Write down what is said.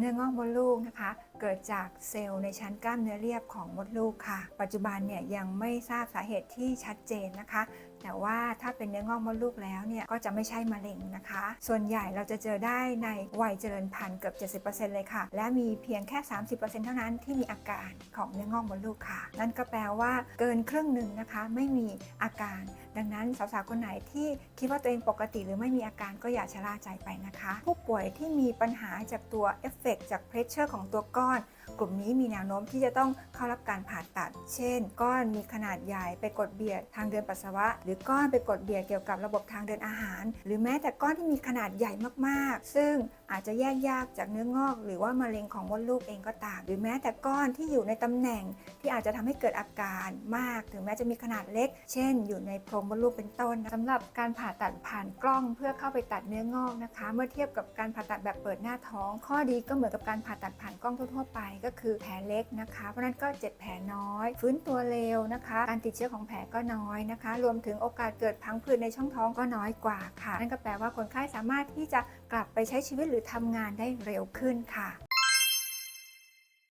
เนื้องอกมดลูกนะคะ เกิดจากเซลล์ในชั้นกล้ามเนื้อเรียบของมดลูกค่ะ ปัจจุบันเนี่ยยังไม่ทราบสาเหตุที่ชัดเจนนะคะ แต่ว่าถ้าเป็นเนื้องอกมดลูกแล้วเนี่ยก็จะไม่ใช่มะเร็งนะคะ ส่วนใหญ่เราจะเจอได้ในวัยเจริญพันธุ์เกือบ 70%เลยค่ะ และมีเพียงแค่ 30%เท่านั้นที่มีอาการของเนื้องอกมดลูกค่ะ นั่นก็แปลว่าเกินครึ่งหนึ่งนะคะไม่มีอาการ ดังนั้นสาวๆคนไหนที่คิดว่าตัวเองปกติหรือไม่มีอาการก็อย่าชะล่าใจไปนะคะ ผู้ป่วยที่มีปัญหาจากตัวเอฟเฟกจากเพรสเชอร์ของตัวก้อน God กลุ่มนี้มีแนวโน้มที่จะต้องเข้ารับการผ่าตัด เช่น ก้อนมีขนาดใหญ่ไปกดเบียดทางเดินปัสสาวะ หรือก้อนไปกดเบียดเกี่ยวกับระบบทางเดินอาหาร หรือแม้แต่ก้อนที่มีขนาดใหญ่มากๆ ซึ่งอาจจะแยกยากจากเนื้องอก หรือว่ามะเร็งของมดลูกเองก็ตาม หรือแม้แต่ก้อนที่อยู่ในตำแหน่งที่อาจจะทำให้เกิดอาการมาก ถึงแม้จะมีขนาดเล็ก เช่น อยู่ในโพรงมดลูกเป็นต้นสำหรับการผ่าตัดผ่านกล้องเพื่อเข้าไปตัดเนื้องอกนะคะ เมื่อเทียบกับการผ่าตัดแบบเปิดหน้าท้อง ข้อดีก็เหมือนกับการผ่าตัดผ่านกล้องทั่วๆไปก็็คือแผลเล็กนะคะ เพราะฉะนั้นก็เจ็บแผลน้อย ฟื้นตัวเร็วนะคะ การติดเชื้อของแผลก็น้อยนะคะ รวมถึงโอกาสเกิดพังผืดในช่องท้องก็น้อยกว่าค่ะ นั่นก็แปลว่าคนไข้สามารถที่จะกลับไปใช้ชีวิตหรือทำงานได้เร็วขึ้นค่ะ